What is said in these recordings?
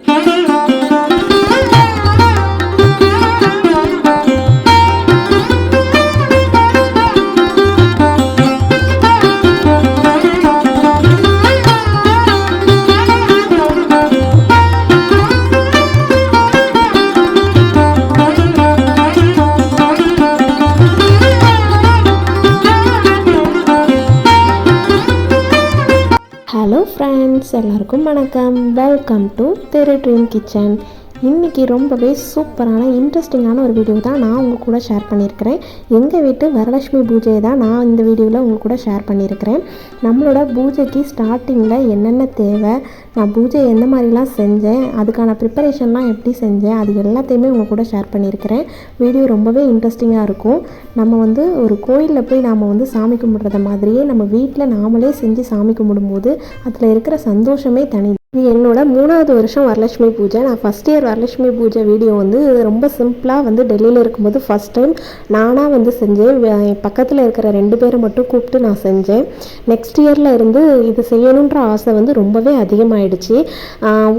Música hello friends எல்லாருக்கும் வணக்கம். Welcome to தெரு ட்ரீம் கிச்சன் இன்றைக்கி ரொம்பவே சூப்பரான இன்ட்ரெஸ்டிங்கான ஒரு வீடியோ தான் நான் உங்கள் கூட ஷேர் பண்ணியிருக்கிறேன். எங்கள் வீட்டு வரலட்சுமி பூஜையை தான் நான் இந்த வீடியோவில் உங்கள் கூட ஷேர் பண்ணியிருக்கிறேன். நம்மளோட பூஜைக்கு ஸ்டார்டிங்கில் என்னென்ன தேவை நான் பூஜை எந்த மாதிரிலாம் செஞ்சேன் அதுக்கான ப்ரிப்பரேஷன்லாம் எப்படி செஞ்சேன் அது எல்லாத்தையுமே உங்கள் கூட ஷேர் பண்ணியிருக்கிறேன். வீடியோ ரொம்பவே இன்ட்ரெஸ்டிங்காக இருக்கும். நம்ம வந்து ஒரு கோயிலில் போய் நாம் வந்து சாமி கும்பிட்றத மாதிரியே நம்ம வீட்டில் நாமளே செஞ்சு சாமி கும்பிடும்போது அதில் இருக்கிற சந்தோஷமே தனி இது என்னோட மூணாவது வருஷம் வரலட்சுமி பூஜை. நான் ஃபஸ்ட் இயர் வரலட்சுமி பூஜை வீடியோ வந்து ரொம்ப சிம்பிளாக வந்து டெல்லியில் இருக்கும்போது ஃபஸ்ட் டைம் நானாக வந்து செஞ்சேன். என் பக்கத்தில் இருக்கிற ரெண்டு பேரை மட்டும் கூப்பிட்டு நான் செஞ்சேன். நெக்ஸ்ட் இயரில் இருந்து இது செய்யணுன்ற ஆசை வந்து ரொம்பவே அதிகமாகிடுச்சு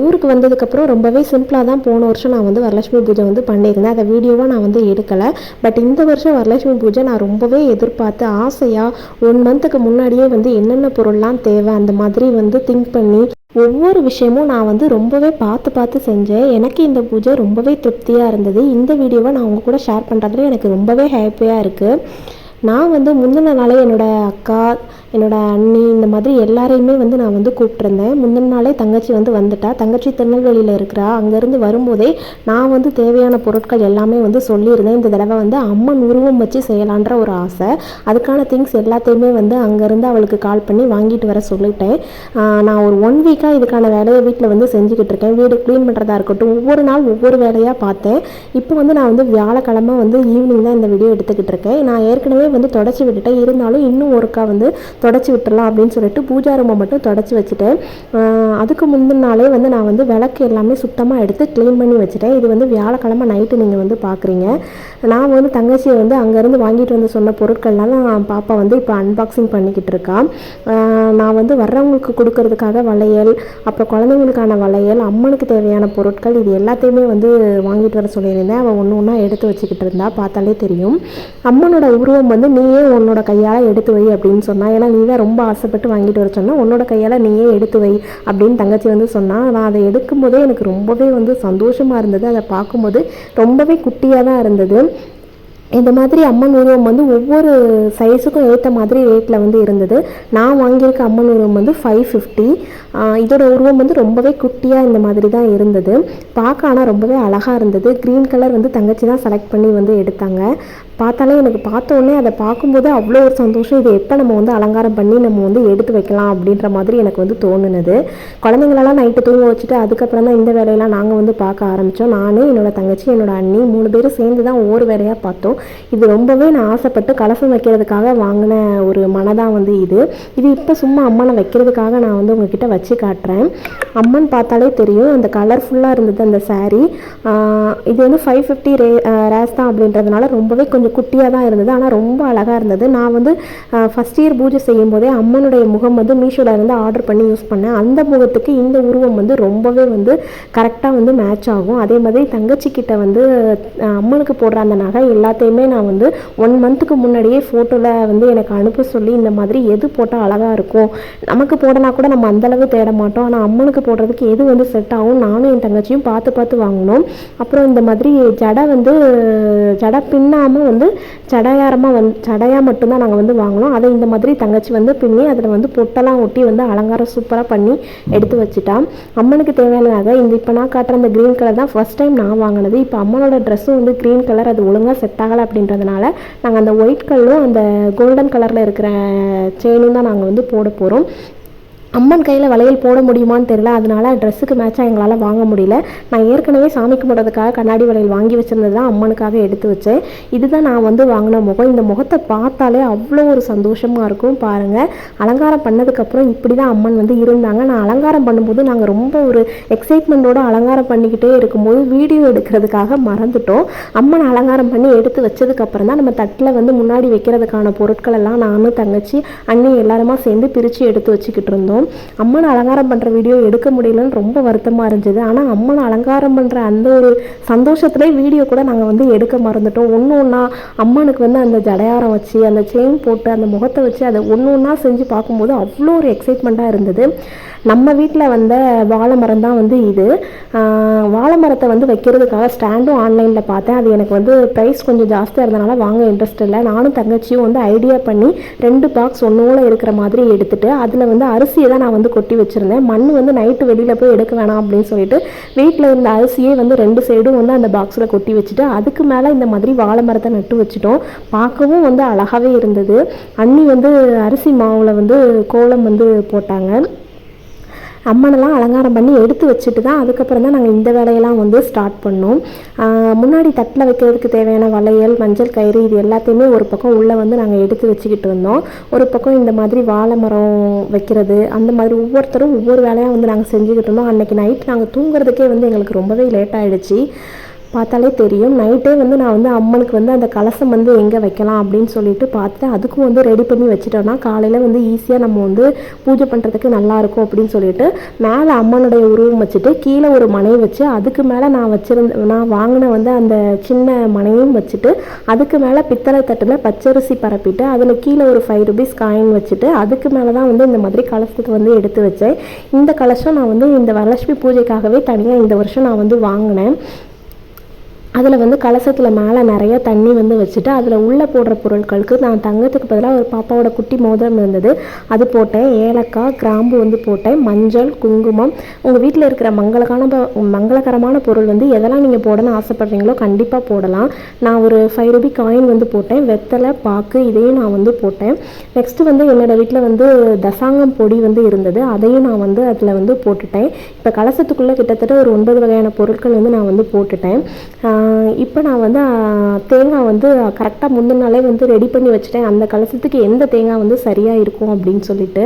ஊருக்கு வந்ததுக்கப்புறம் ரொம்பவே சிம்பிளாக தான் போன வருஷம் நான் வந்து வரலட்சுமி பூஜை வந்து பண்ணியிருந்தேன். அதை வீடியோவாக நான் வந்து எடுக்கலை. பட் இந்த வருஷம் வரலட்சுமி பூஜை நான் ரொம்பவே எதிர்பார்த்து ஆசையாக ஒன் மந்த்துக்கு முன்னாடியே வந்து என்னென்ன பொருள்லாம் தேவை அந்த மாதிரி வந்து திங்க் பண்ணி ஒவ்வொரு விஷயமும் நான் வந்து ரொம்பவே பார்த்து பார்த்து செஞ்சேன். எனக்கு இந்த பூஜை ரொம்பவே திருப்தியாக இருந்தது. இந்த வீடியோவை நான் உங்கள் கூட ஷேர் பண்ணுறதுல எனக்கு ரொம்பவே ஹாப்பியாக இருக்குது நான் வந்து முந்தின நாளே என்னோட அக்கா என்னோட அண்ணி இந்த மாதிரி எல்லாரையுமே வந்து நான் வந்து கூப்பிட்ருந்தேன் முந்தின நாளே தங்கச்சி வந்து வந்துட்டா. தங்கச்சி திருநெல்வேலியில் இருக்கிறா. அங்கேருந்து வரும்போதே நான் வந்து தேவையான பொருட்கள் எல்லாமே வந்து சொல்லியிருந்தேன். இந்த தடவை வந்து அம்மன் உருவம் வச்சு செய்யலான்ற ஒரு ஆசை. அதுக்கான திங்ஸ் எல்லாத்தையுமே வந்து அங்கேருந்து அவளுக்கு கால் பண்ணி வாங்கிட்டு வர சொல்லிட்டேன். நான் ஒரு ஒன் வீக்காக இதுக்கான வேலையை வீட்டில் வந்து செஞ்சுக்கிட்டு இருக்கேன். வீடு க்ளீன் பண்ணுறதா இருக்கட்டும். ஒவ்வொரு நாள் ஒவ்வொரு வேலையாக பார்த்தேன். இப்போ வந்து நான் வந்து வியாழக்கிழமை வந்து ஈவினிங் தான் இந்த வீடியோ எடுத்துக்கிட்டு இருக்கேன். நான் ஏற்கனவே வந்து தொடச்சி விட்டுட்டேன். இருந்தாலும் இன்னும் ஒருக்கா வந்து தொடச்சி விட்டுடலாம் அப்படின்னு சொல்லிட்டு பூஜா ரூமை மட்டும் தொடச்சி வச்சுட்டேன். அதுக்கு முந்தின நாளே வந்து நான் வந்து விளக்கு எல்லாமே சுத்தமாக எடுத்து க்ளீன் பண்ணி வச்சுட்டேன். இது வந்து வியாழக்கிழமை நைட்டு நீங்கள் வந்து பார்க்குறீங்க நான் வந்து தங்கச்சியை வந்து அங்கேருந்து வாங்கிட்டு வந்து சொன்ன பொருட்கள்லாம் பாப்பா வந்து இப்போ அன்பாக்சிங் பண்ணிக்கிட்டு இருக்கா. நான் வந்து வர்றவங்களுக்கு கொடுக்கறதுக்காக வளையல் அப்புறம் குழந்தைங்களுக்கான வளையல் அம்மனுக்கு தேவையான பொருட்கள் இது எல்லாத்தையுமே வந்து வாங்கிட்டு வர சொல்லியிருந்தேன். அவள் ஒன்று ஒன்றா எடுத்து வச்சுக்கிட்டு இருந்தா பார்த்தாலே தெரியும். அம்மனோட உருவம் வந்து நீயே உன்னோட கையால் எடுத்து வை அப்படின்னு சொன்னால் ஏன்னா நீ தான் ரொம்ப ஆசைப்பட்டு வாங்கிட்டு வர சொன்னால் உன்னோட கையால் நீயே எடுத்து வை அப்படின்னு தங்கச்சி வந்து சொன்னால் நான் அதை எடுக்கும்போதே எனக்கு ரொம்பவே வந்து சந்தோஷமாக இருந்தது. அதை பார்க்கும்போது ரொம்பவே குட்டியாக தான் இருந்தது. இந்த மாதிரி அம்மன் உருவம் வந்து ஒவ்வொரு சைஸுக்கும் ஏற்ற மாதிரி ரேட்டில் வந்து இருந்தது. நான் வாங்கியிருக்க அம்மன் உருவம் வந்து ஃபைவ் ஃபிஃப்டி இதோட உருவம் வந்து ரொம்பவே குட்டியாக இந்த மாதிரி தான் இருந்தது. பார்க்க ஆனால் ரொம்பவே அழகாக இருந்தது. க்ரீன் கலர் வந்து தங்கச்சி தான் செலக்ட் பண்ணி வந்து எடுத்தாங்க. பார்த்தாலே எனக்கு பார்த்தோன்னே அதை பார்க்கும்போது அவ்வளோ ஒரு சந்தோஷம். இது எப்போ நம்ம வந்து அலங்காரம் பண்ணி நம்ம வந்து எடுத்து வைக்கலாம் அப்படின்ற மாதிரி எனக்கு வந்து தோணுனது. குழந்தைங்களெல்லாம் நைட்டு தூங்க வச்சுட்டு அதுக்கப்புறம் தான் இந்த வேலையெல்லாம் நாங்கள் வந்து பார்க்க ஆரம்பித்தோம் நான் என்னோட தங்கச்சி என்னோடய அண்ணி மூணு பேரும் சேர்ந்து தான் ஒவ்வொரு வேலையாக பார்த்தோம். இது ரொம்பவே நான் ஆசைப்பட்டு கலசம் வைக்கிறதுக்காக வாங்கின ஒரு மனதான் வந்து இது. இது இப்போ சும்மா அம்மனை வைக்கிறதுக்காக நான் வந்து உங்ககிட்ட வச்சு வச்சு காட்டுறேன். அம்மன் பார்த்தாலே தெரியும் அந்த கலர்ஃபுல்லாக இருந்தது அந்த சாரீ இது வந்து ஃபைவ் ஃபிஃப்டி ரே ரேஸ் தான் அப்படின்றதுனால ரொம்பவே கொஞ்சம் குட்டியாக தான் இருந்தது. ஆனால் ரொம்ப அழகாக இருந்தது. நான் வந்து ஃபஸ்ட் இயர் பூஜை செய்யும் போதே அம்மனுடைய முகம் வந்து மீஷோவில் இருந்து ஆர்டர் பண்ணி யூஸ் பண்ணேன். அந்த முகத்துக்கு இந்த உருவம் வந்து ரொம்பவே வந்து கரெக்டாக வந்து மேட்ச் ஆகும். அதே மாதிரி தங்கச்சிக்கிட்ட வந்து அம்மனுக்கு போடுற அந்த நகை எல்லாத்தையுமே நான் வந்து ஒன் மந்த்துக்கு முன்னாடியே ஃபோட்டோவில் வந்து எனக்கு அனுப்ப சொல்லி இந்த மாதிரி எது போட்டால் அழகாக இருக்கும்? நமக்கு போடனா கூட நம்ம அந்தளவு தேட மாட்டோம் ஆனால் அம்மனுக்கு போடுறதுக்கு எது வந்து செட் ஆகும் நானும் என் தங்கச்சியும் பார்த்து பார்த்து வாங்கினோம். அப்புறம் இந்த மாதிரி ஜடை வந்து ஜடை பின்னாமல் வந்து சடையாரமாக வந்து சடையாக மட்டும்தான் நாங்கள் வந்து வாங்கினோம். அதை இந்த மாதிரி தங்கச்சி வந்து பின்னி அதில் வந்து பொட்டெல்லாம் ஒட்டி வந்து அலங்காரம் சூப்பராக பண்ணி எடுத்து வச்சுட்டான் அம்மனுக்கு தேவையானதாக இந்த இப்போ நான் காட்டுற அந்த க்ரீன் கலர் தான் ஃபஸ்ட் டைம் நான் வாங்கினது. இப்போ அம்மனோட ட்ரெஸ்ஸும் வந்து க்ரீன் கலர் அது ஒழுங்காக செட் ஆகலை அப்படின்றதுனால நாங்கள் அந்த ஒயிட் கலரும் அந்த கோல்டன் கலரில் இருக்கிற செயினும் தான் நாங்கள் வந்து போட போகிறோம் அம்மன் கையில் வளையல் போட முடியுமான்னு தெரியல. அதனால ட்ரெஸ்ஸுக்கு மேட்சாக எங்களால் வாங்க முடியல. நான் ஏற்கனவே சாமி கும்பிட்றதுக்காக கண்ணாடி வளையல் வாங்கி வச்சுருந்தது தான் அம்மனுக்காக எடுத்து வச்சேன். இதுதான் நான் வந்து வாங்கின முகம். இந்த முகத்தை பார்த்தாலே அவ்வளோ ஒரு சந்தோஷமாக இருக்கும் பாருங்கள் அலங்காரம் பண்ணதுக்கப்புறம் இப்படி தான் அம்மன் வந்து இருந்தாங்க. நான் அலங்காரம் பண்ணும்போது நாங்கள் ரொம்ப ஒரு எக்ஸைட்மெண்ட்டோட அலங்காரம் பண்ணிக்கிட்டே இருக்கும்போது வீடியோ எடுக்கிறதுக்காக மறந்துட்டோம். அம்மன் அலங்காரம் பண்ணி எடுத்து வச்சதுக்கப்புறம் தான் நம்ம தட்டில் வந்து முன்னாடி வைக்கிறதுக்கான பொருட்கள் எல்லாம் நானும் தங்கச்சி அண்ணி எல்லாருமா சேர்ந்து பிரித்து எடுத்து வச்சுக்கிட்டு இருந்தோம். அம்மனை அலங்காரம் பண்ணுற வீடியோ எடுக்க முடியலன்னு ரொம்ப வருத்தமாக இருந்தது. ஆனால் அம்மனை அலங்காரம் பண்ணுற அந்த ஒரு சந்தோஷத்துலேயே வீடியோ கூட நாங்கள் வந்து எடுக்க மறந்துட்டோம். ஒன்று ஒன்றா அம்மனுக்கு வந்து அந்த ஜடையாரம் வச்சு அந்த செயின் போட்டு அந்த முகத்தை வச்சு அதை ஒன்று ஒன்றா செஞ்சு பார்க்கும்போது அவ்வளோ ஒரு எக்ஸைட்மெண்ட்டாக இருந்தது. நம்ம வீட்டில் வந்த வாழை மரம் தான் வந்து இது. வாழை மரத்தை வந்து வைக்கிறதுக்காக ஸ்டாண்டும் ஆன்லைனில் பார்த்தேன். அது எனக்கு வந்து ப்ரைஸ் கொஞ்சம் ஜாஸ்தியாக இருந்தனால வாங்க இன்ட்ரெஸ்ட் இல்லை. நானும் தங்கச்சியும் வந்து ஐடியா பண்ணி ரெண்டு பாக்ஸ் ஒன்றோட இருக்கிற மாதிரி எடுத்துகிட்டு அதில் வந்து அரிசியை தான் நான் வந்து கொட்டி வச்சுருந்தேன். மண் வந்து நைட்டு வெளியில் போய் எடுக்க வேணாம் அப்படின்னு சொல்லிட்டு வீட்டில் இருந்த அரிசியே வந்து ரெண்டு சைடும் வந்து அந்த பாக்ஸில் கொட்டி வச்சுட்டு அதுக்கு மேலே இந்த மாதிரி வாழை மரத்தை நட்டு வச்சுட்டோம். பார்க்கவும் வந்து அழகாகவே இருந்தது. அண்ணி வந்து அரிசி மாவில் வந்து கோலம் வந்து போட்டாங்க. அம்மனெல்லாம் அலங்காரம் பண்ணி எடுத்து வச்சுட்டு தான் அதுக்கப்புறம் தான் நாங்கள் இந்த வேலையெல்லாம் வந்து ஸ்டார்ட் பண்ணோம். முன்னாடி தட்டில் வைக்கிறதுக்கு தேவையான வளையல் மஞ்சள் கயிறு இது எல்லாத்தையுமே ஒரு பக்கம் உள்ளே வந்து நாங்கள் எடுத்து வச்சுக்கிட்டு இருந்தோம். ஒரு பக்கம் இந்த மாதிரி வாழை மரம் வைக்கிறது அந்த மாதிரி ஒவ்வொருத்தரும் ஒவ்வொரு வேலையாக வந்து நாங்கள் செஞ்சுக்கிட்டு இருந்தோம். அன்றைக்கி நைட் நாங்கள் தூங்குறதுக்கே வந்து எங்களுக்கு ரொம்பவே லேட் ஆகிடுச்சு பார்த்தாலே தெரியும். நைட்டே வந்து நான் வந்து அம்மனுக்கு வந்து அந்த கலசம் வந்து எங்கே வைக்கலாம் அப்படின்னு சொல்லிட்டு பார்த்துட்டு அதுக்கும் வந்து ரெடி பண்ணி வச்சுட்டோம்னா காலையில் வந்து ஈஸியாக நம்ம வந்து பூஜை பண்ணுறதுக்கு நல்லாயிருக்கும் அப்படின்னு சொல்லிட்டு மேலே அம்மனுடைய உருவம் வச்சுட்டு கீழே ஒரு மனை வச்சு அதுக்கு மேலே நான் வச்சிருந்த நான் வாங்கின வந்து அந்த சின்ன மனையும் வச்சுட்டு அதுக்கு மேலே பித்தளை தட்டில் பச்சரிசி பரப்பிட்டு அதில் கீழே ஒரு ஃபைவ் ருபீஸ் காயின் வச்சுட்டு அதுக்கு மேலே தான் வந்து இந்த மாதிரி கலசத்துக்கு வந்து எடுத்து வச்சேன். இந்த கலசம் நான் வந்து இந்த வரலட்சுமி பூஜைக்காகவே தனியாக இந்த வருஷம் நான் வந்து வாங்கினேன். அதில் வந்து கலசத்தில் மேலே நிறைய தண்ணி வந்து வச்சுட்டு அதில் உள்ளே போடுற பொருட்களுக்கு நான் தங்கத்துக்கு பதிலாக ஒரு பாப்பாவோட குட்டி மோதிரம் இருந்தது. அது போட்டேன். ஏலக்காய் கிராம்பு வந்து போட்டேன். மஞ்சள் குங்குமம். உங்கள் வீட்டில் இருக்கிற மங்களகான மங்களகரமான பொருள் வந்து எதெல்லாம் நீங்கள் போடணும்னு ஆசைப்படுறீங்களோ கண்டிப்பாக போடலாம். நான் ஒரு ஃபைவ் ருபி காயின் வந்து போட்டேன். வெத்தலை பாக்கு இதையும் நான் வந்து போட்டேன். நெக்ஸ்ட்டு வந்து என்னோடய வீட்டில் வந்து தசாங்கம் பொடி வந்து இருந்தது. அதையும் நான் வந்து அதில் வந்து போட்டுட்டேன். இப்போ கலசத்துக்குள்ளே கிட்டத்தட்ட ஒரு ஒன்பது வகையான பொருட்கள் வந்து நான் வந்து போட்டுட்டேன். இப்போ நான் வந்து தேங்காய் வந்து கரெக்டாக முந்தின நாளே வந்து ரெடி பண்ணி வச்சுட்டேன். அந்த கலசத்துக்கு எந்த தேங்காய் வந்து சரியாக இருக்கும் அப்படின்னு சொல்லிட்டு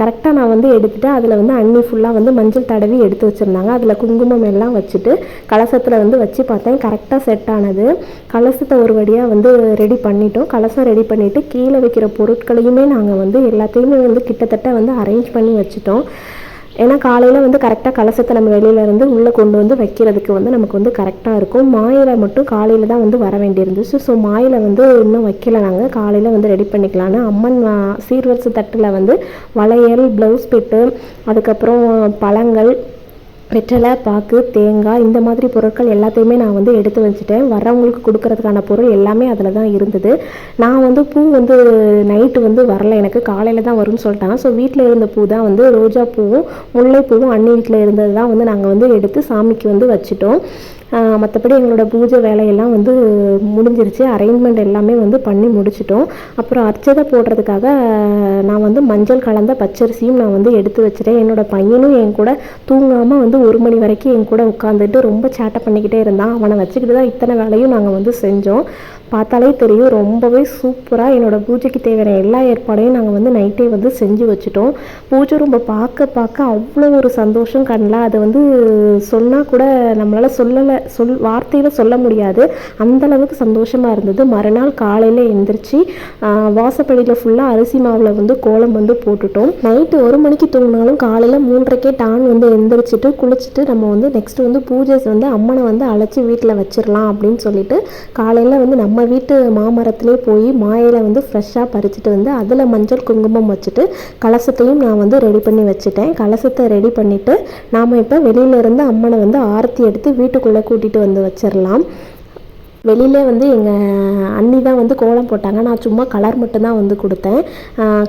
கரெக்டாக நான் வந்து எடுத்துகிட்டு அதில் வந்து அண்ணி ஃபுல்லாக வந்து மஞ்சள் தடவி எடுத்து வச்சுருந்தாங்க. அதில் குங்குமம் எல்லாம் வச்சுட்டு கலசத்தில் வந்து வச்சு பார்த்தேன். கரெக்டாக செட் ஆனது. கலசத்தை ஒரு வழியாக வந்து ரெடி பண்ணிட்டோம். கலசம் ரெடி பண்ணிவிட்டு கீழே வைக்கிற பொருட்களையுமே நாங்கள் வந்து எல்லாத்தையுமே வந்து கிட்டத்தட்ட வந்து அரேஞ்ச் பண்ணி வச்சுட்டோம். ஏன்னா காலையில் வந்து கரெக்டாக கலசத்தை நம்ம வெளியில இருந்து உள்ளே கொண்டு வந்து வைக்கிறதுக்கு வந்து நமக்கு வந்து கரெக்டாக இருக்கும். மாயில மட்டும் காலையில் தான் வந்து வர வேண்டியிருந்துச்சு. ஸோ மாயில வந்து இன்னும் வைக்கல நாங்கள் காலையில் வந்து ரெடி பண்ணிக்கலான்னு அம்மன் சீர்வரிசை தட்டில் வந்து வளையல் ப்ளவுஸ் பிட்டு அதுக்கப்புறம் பழங்கள் வெற்றலை பாக்கு தேங்காய் இந்த மாதிரி பொருட்கள் எல்லாத்தையுமே நான் வந்து எடுத்து வச்சுட்டேன். வர்றவங்களுக்கு கொடுக்கறதுக்கான பொருள் எல்லாமே அதில் தான் இருந்தது. நான் வந்து பூ வந்து நைட்டு வந்து வரல. எனக்கு காலையில் தான் வரும்னு சொல்லிட்டாங்க. ஸோ வீட்டில் இருந்த பூ தான் வந்து ரோஜா பூவும் முல்லைப்பூவும் அண்ணி வீட்டில் இருந்தது தான் வந்து நாங்கள் வந்து எடுத்து சாமிக்கு வந்து வச்சுட்டோம். மற்றபடி எங்களோட பூஜை வேலையெல்லாம் வந்து முடிஞ்சிருச்சு. அரேஞ்ச்மெண்ட் எல்லாமே வந்து பண்ணி முடிச்சிட்டோம். அப்புறம் அர்ச்சதை போடுறதுக்காக நான் வந்து மஞ்சள் கலந்த பச்சரிசியும் நான் வந்து எடுத்து வச்சுட்டேன். என்னோட பையனும் என் கூட தூங்காமல் வந்து ஒரு மணி வரைக்கும் என் கூட உட்காந்துட்டு ரொம்ப சேட்டை பண்ணிக்கிட்டே இருந்தான். அவனை வச்சுக்கிட்டு தான் இத்தனை வேலையும் நாங்கள் வந்து செஞ்சோம். பார்த்தாலே தெரியும் ரொம்பவே சூப்பராக என்னோட பூஜைக்கு தேவையான எல்லா ஏற்பாடையும் நாங்கள் வந்து நைட்டே வந்து செஞ்சு வச்சுட்டோம். பூஜை ரொம்ப பார்க்க பார்க்க அவ்வளோ ஒரு சந்தோஷம் கண்ணல அது வந்து சொன்னால் கூட நம்மளால் சொல்லலை. சொல் வார்த்தையில் சொல்ல முடியாது. அந்தளவுக்கு சந்தோஷமாக இருந்தது. மறுநாள் காலையில் எழுந்திரிச்சு வாசப்படியில் ஃபுல்லாக அரிசி மாவில் வந்து கோலம் வந்து போட்டுட்டோம். நைட்டு ஒரு மணிக்கு தூங்கினாலும் காலையில் மூன்றரைக்கே டான் வந்து எந்திரிச்சிட்டு குளிச்சுட்டு நம்ம வந்து நெக்ஸ்ட் வந்து பூஜைஸ் வந்து அம்மனை வந்து அழைச்சி வீட்டில் வச்சிடலாம் அப்படின்னு சொல்லிட்டு காலையில் வந்து நம்ம வீட்டு மாமரத்திலே போய் மாயில வந்து ஃப்ரெஷ்ஷாக பறிச்சுட்டு வந்து அதில் மஞ்சள் குங்குமம் வச்சுட்டு கலசத்தையும் நான் வந்து ரெடி பண்ணி வச்சுட்டேன். கலசத்தை ரெடி பண்ணிவிட்டு நாம் இப்போ வெளியில இருந்து அம்மனை வந்து ஆரத்தி எடுத்து வீட்டுக்குள்ளே கூட்டிகிட்டு வந்து வச்சிடலாம் வெளியிலே வந்து எங்கள் அண்ணி தான் வந்து கோலம் போட்டாங்க. நான் சும்மா கலர் மட்டும்தான் வந்து கொடுத்தேன்.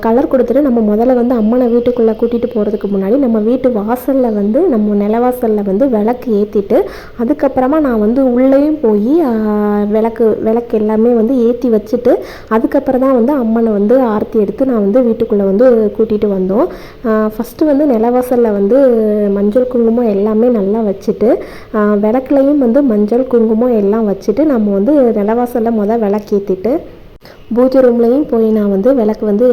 கலர் கொடுத்துட்டு நம்ம முதல்ல வந்து அம்மனை வீட்டுக்குள்ளே கூட்டிகிட்டு போகிறதுக்கு முன்னாடி நம்ம வீட்டு வாசலில் வந்து நம்ம நிலவாசலில் வந்து விளக்கு ஏற்றிட்டு அதுக்கப்புறமா நான் வந்து உள்ளேயும் போய் விளக்கு விளக்கு எல்லாமே வந்து ஏற்றி வச்சுட்டு அதுக்கப்புறம் தான் வந்து அம்மனை வந்து ஆர்த்தி எடுத்து நான் வந்து வீட்டுக்குள்ளே வந்து கூட்டிகிட்டு வந்தோம். ஃபஸ்ட்டு வந்து நிலவாசலில் வந்து மஞ்சள் குங்குமம் எல்லாமே நல்லா வச்சுட்டு விளக்குலையும் வந்து மஞ்சள் குங்குமம் எல்லாம் வச்சுட்டு நம்ம வந்து நிலவாசலில் மொதல் விளக்கேற்றிட்டு பூஜை ரூம்லேயும் போய் நான் வந்து விளக்கு வந்து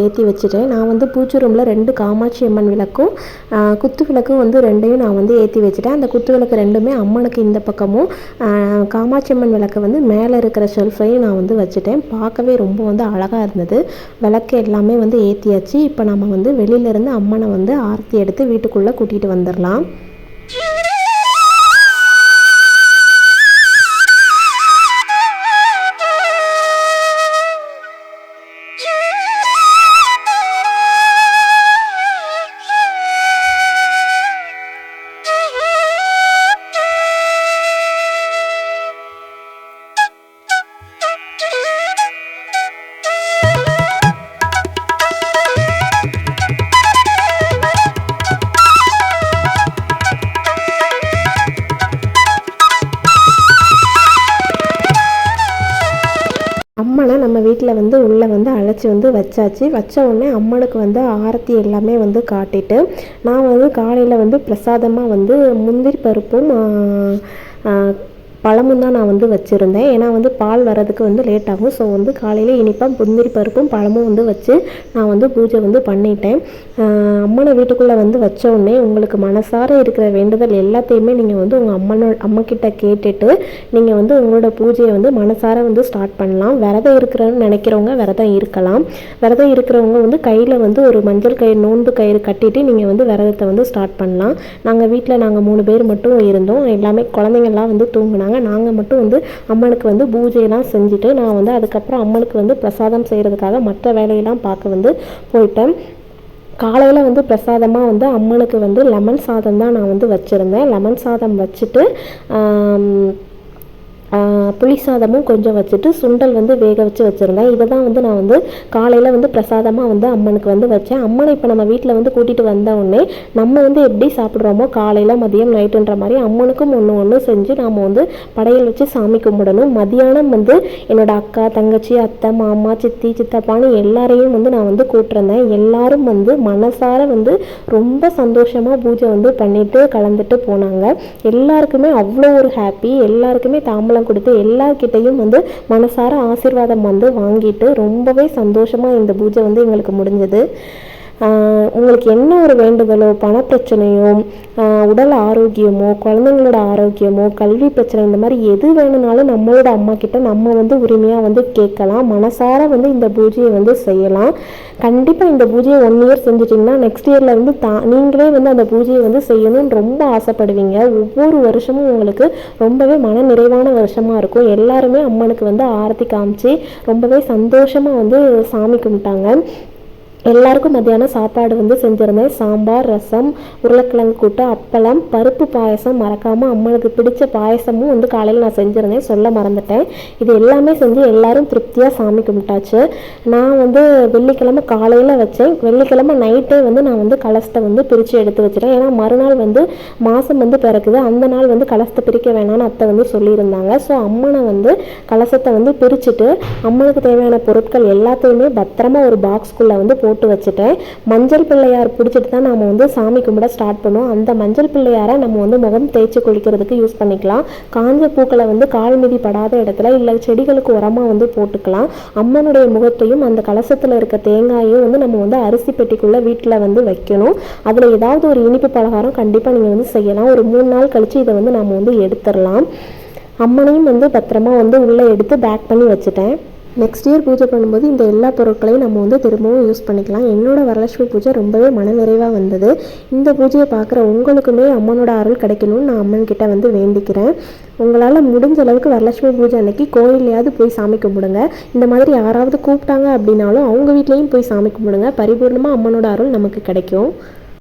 ஏற்றி வச்சுட்டேன். நான் வந்து பூஜை ரூமில் ரெண்டு காமாட்சி அம்மன் விளக்கும் குத்து விளக்கும் வந்து ரெண்டையும் நான் வந்து ஏற்றி வச்சுட்டேன். அந்த குத்து விளக்கு ரெண்டுமே அம்மனுக்கு இந்த பக்கமும் காமாட்சி அம்மன் விளக்கு வந்து மேலே இருக்கிற ஷெல்ஃபையும் நான் வந்து வச்சுட்டேன். பார்க்கவே ரொம்ப வந்து அழகாக இருந்தது. விளக்கு எல்லாமே வந்து ஏற்றியாச்சு இப்போ நம்ம வந்து வெளியிலேருந்து அம்மனை வந்து ஆர்த்தி எடுத்து வீட்டுக்குள்ளே கூட்டிகிட்டு வந்துடலாம் அம்மனை நம்ம வீட்டில் வந்து உள்ளே வந்து அழைச்சி வந்து வச்சாச்சு. வச்ச உடனே அம்மனுக்கு வந்து ஆரத்தி எல்லாமே வந்து காட்டிட்டு நான் வந்து காலையில் வந்து பிரசாதமாக வந்து முந்திரி பருப்பும் பழமும் தான் நான் வந்து வச்சுருந்தேன். ஏன்னா வந்து பால் வர்றதுக்கு வந்து லேட் ஆகும். ஸோ வந்து காலையில் இனிப்பாக முந்திரி பருப்பும் பழமும் வந்து வச்சு நான் வந்து பூஜை வந்து பண்ணிட்டேன். அம்மனை வீட்டுக்குள்ளே வந்து வச்ச உடனே உங்களுக்கு மனசார இருக்கிற வேண்டுதல் எல்லாத்தையுமே நீங்கள் வந்து உங்கள் அம்மனோ அம்மக்கிட்ட கேட்டுட்டு நீங்கள் வந்து உங்களோட பூஜையை வந்து மனசார வந்து ஸ்டார்ட் பண்ணலாம். விரதம் இருக்கிறன்னு நினைக்கிறவங்க விரதம் இருக்கலாம். விரதம் இருக்கிறவங்க வந்து கையில் வந்து ஒரு மஞ்சள் கயிறு நோன்பு கயிறு கட்டிட்டு நீங்கள் வந்து விரதத்தை வந்து ஸ்டார்ட் பண்ணலாம். நாங்கள் வீட்டில் நாங்கள் மூணு பேர் மட்டும் இருந்தோம். எல்லாமே குழந்தைங்கள்லாம் வந்து தூங்கினாங்க. நாங்கள் மட்டும் வந்து அம்மனுக்கு வந்து பூஜையெல்லாம் செஞ்சுட்டு நான் வந்து அதுக்கப்புறம் அம்மனுக்கு வந்து பிரசாதம் செய்கிறதுக்காக மற்ற வேலையெல்லாம் பார்க்க வந்து போயிட்டேன். காலையில் வந்து பிரசாதமாக வந்து அம்மனுக்கு வந்து லெமன் சாதம் தான் நான் வந்து வச்சுருந்தேன். லெமன் சாதம் வச்சுட்டு புளி சாதமும் கொஞ்சம் வச்சுட்டு சுண்டல் வந்து வேக வச்சு வச்சுருந்தேன். இதை தான் வந்து நான் வந்து காலையில் வந்து பிரசாதமாக வந்து அம்மனுக்கு வந்து வச்சேன். அம்மனை இப்போ நம்ம வீட்டில் வந்து கூட்டிகிட்டு வந்த உடனே நம்ம வந்து எப்படி சாப்பிட்றோமோ காலையில் மதியம் நைட்டுன்ற மாதிரி அம்மனுக்கும் ஒன்று ஒன்று செஞ்சு நாம் வந்து படையல் வச்சு சாமி கும்பிடணும். மதியானம் வந்து என்னோட அக்கா தங்கச்சி அத்தை மாமா சித்தி சித்தப்பான்னு எல்லாரையும் வந்து நான் வந்து கூட்டிருந்தேன். எல்லாரும் வந்து மனசார வந்து ரொம்ப சந்தோஷமாக பூஜை வந்து பண்ணிட்டு கலந்துட்டு போனாங்க. எல்லாருக்குமே அவ்வளோ ஒரு ஹாப்பி எல்லாருக்குமே தாம்பலம் கொடுத்து எல்லார்கிட்டையும் வந்து மனசார ஆசீர்வாதம் வந்து வாங்கிட்டு ரொம்பவே சந்தோஷமாக இந்த பூஜை வந்து எங்களுக்கு முடிஞ்சது. உங்களுக்கு என்ன ஒரு வேண்டுதலோ பண பிரச்சனையோ உடல் ஆரோக்கியமோ குழந்தைங்களோட ஆரோக்கியமோ கல்வி பிரச்சனை இந்த மாதிரி எது வேணும்னாலும் நம்மளோட அம்மா கிட்ட நம்ம வந்து உரிமையாக வந்து கேட்கலாம். மனசார வந்து இந்த பூஜையை வந்து செய்யலாம். கண்டிப்பாக இந்த பூஜையை ஒன் இயர் செஞ்சிட்டிங்கன்னா நெக்ஸ்ட் இயரில் வந்து தா நீங்களே வந்து அந்த பூஜையை வந்து செய்யணும்னு ரொம்ப ஆசைப்படுவீங்க. ஒவ்வொரு வருஷமும் உங்களுக்கு ரொம்பவே மன நிறைவான வருஷமாக இருக்கும். எல்லாருமே அம்மனுக்கு வந்து ஆரத்தி காமிச்சு ரொம்பவே சந்தோஷமாக வந்து சாமி கும்பிட்டாங்க. எல்லாருக்கும் மத்தியானம் சாப்பாடு வந்து செஞ்சுருந்தேன். சாம்பார் ரசம் உருளைக்கிழங்கு கூட்டு அப்பளம் பருப்பு பாயசம் மறக்காமல் அம்மனுக்கு பிடிச்ச பாயசமும் வந்து காலையில் நான் செஞ்சுருந்தேன். சொல்ல மறந்துட்டேன். இது எல்லாமே செஞ்சு எல்லாரும் திருப்தியாக சாமி கும்பிட்டாச்சு. நான் வந்து வெள்ளிக்கிழமை காலையில் வச்சேன். வெள்ளிக்கிழமை நைட்டே வந்து நான் வந்து கலசத்தை வந்து பிரித்து எடுத்து வச்சிட்டேன். ஏன்னா மறுநாள் வந்து மாதம் வந்து பிறக்குது. அந்த நாள் வந்து கலசத்தை பிரிக்க வேணாம்னு அத்தை வந்து சொல்லியிருந்தாங்க. ஸோ அம்மனை வந்து கலசத்தை வந்து பிரிச்சுட்டு அம்மனுக்கு தேவையான பொருட்கள் எல்லாத்தையுமே பத்திரமா ஒரு பாக்ஸ்குள்ளே வந்து போட்டு போட்டு வச்சுட்டேன் மஞ்சள் பிள்ளையார் பிடிச்சிட்டு தான் நம்ம வந்து சாமி கும்பிட ஸ்டார்ட் பண்ணுவோம். அந்த மஞ்சள் பிள்ளையாரை நம்ம வந்து முகம் தேய்ச்சி குளிக்கிறதுக்கு யூஸ் பண்ணிக்கலாம். காஞ்ச பூக்களை வந்து கால் மிதி படாத இடத்துல இல்லை செடிகளுக்கு உரமாக வந்து போட்டுக்கலாம். அம்மனுடைய முகத்தையும் அந்த கலசத்தில் இருக்க தேங்காயும் வந்து நம்ம வந்து அரிசி பெட்டிக்குள்ளே வீட்டில் வந்து வைக்கணும். அதில் ஏதாவது ஒரு இனிப்பு பலகாரம் கண்டிப்பாக நீங்கள் வந்து செய்யலாம். ஒரு மூணு நாள் கழித்து இதை வந்து நம்ம வந்து எடுத்துடலாம் அம்மனையும் வந்து பத்திரமா வந்து உள்ளே எடுத்து பேக் பண்ணி வச்சுட்டேன். நெக்ஸ்ட் இயர் பூஜை பண்ணும்போது இந்த எல்லா பொருட்களையும் நம்ம வந்து திரும்பவும் யூஸ் பண்ணிக்கலாம். என்னோட வரலட்சுமி பூஜை ரொம்பவே மனநிறைவாக வந்தது. இந்த பூஜையை பார்க்குற உங்களுக்குமே அம்மனோட அருள் கிடைக்கணும்னு நான் அம்மன் கிட்ட வந்து வேண்டிக்கிறேன். உங்களால் முடிஞ்ச அளவுக்கு வரலட்சுமி பூஜை அன்னைக்கு கோயிலையாவது போய் சாமி கும்பிடுங்க. இந்த மாதிரி யாராவது கூப்பிட்டாங்க அப்படின்னாலும் அவங்க வீட்லேயும் போய் சாமி கும்பிடுங்க. பரிபூர்ணமாக அம்மனோட அருள் நமக்கு கிடைக்கும்.